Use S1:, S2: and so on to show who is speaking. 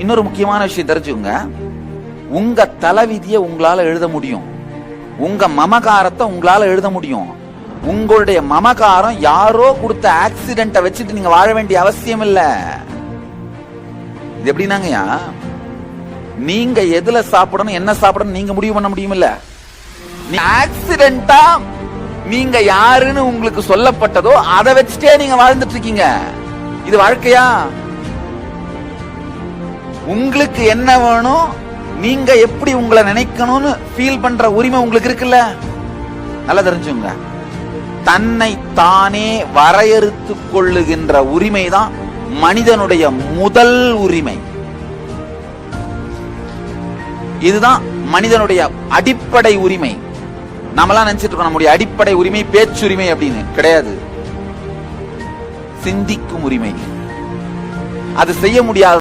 S1: இன்னொரு முக்கியமான விஷயம் தெரிஞ்சுங்க உங்க தலைவிதியை உங்களால எழுத முடியும். உங்க மமகாரத்தை உங்களால எழுத முடியும். உங்களுடைய மமகாரம் யாரோ கொடுத்த ஆக்சிடென்ட்டை வச்சுட்டு நீங்க வாழ வேண்டிய அவசியம் இல்ல. இது எப்படின்னாங்கய்யா? நீங்க எதுல சாப்பிடணும் என்ன சாப்பிடணும் நீங்க முடிவு பண்ண முடியுமில்ல நீ ஆக்சிடென்ட்டா நீங்க யாருன்னு உங்களுக்கு சொல்லப்பட்டதோ அதை வச்சுட்டே நீங்க வாழ்ந்துட்டு இருக்கீங்க. இது வாழ்க்கையா? உங்களுக்கு என்ன வேணும்? நீங்க எப்படி உங்களை நினைக்கணும்னு ஃபீல் பண்ற உரிமை உங்களுக்கு இருக்குல்ல? நல்லா தெரிஞ்சுங்க தன்னை தானே வரையறுத்துக் கொள்ளுகின்ற உரிமை தான் மனிதனுடைய முதல் உரிமை. இதுதான் மனிதனுடைய அடிப்படை உரிமை. நம்மளாம் நினைச்சிட்டு இருக்கோம் நம்முடைய அடிப்படை உரிமை பேச்சுரிமை அப்படின்னு. கிடையாது. சிந்திக்கும் உரிமை. அது செய்ய முடியாத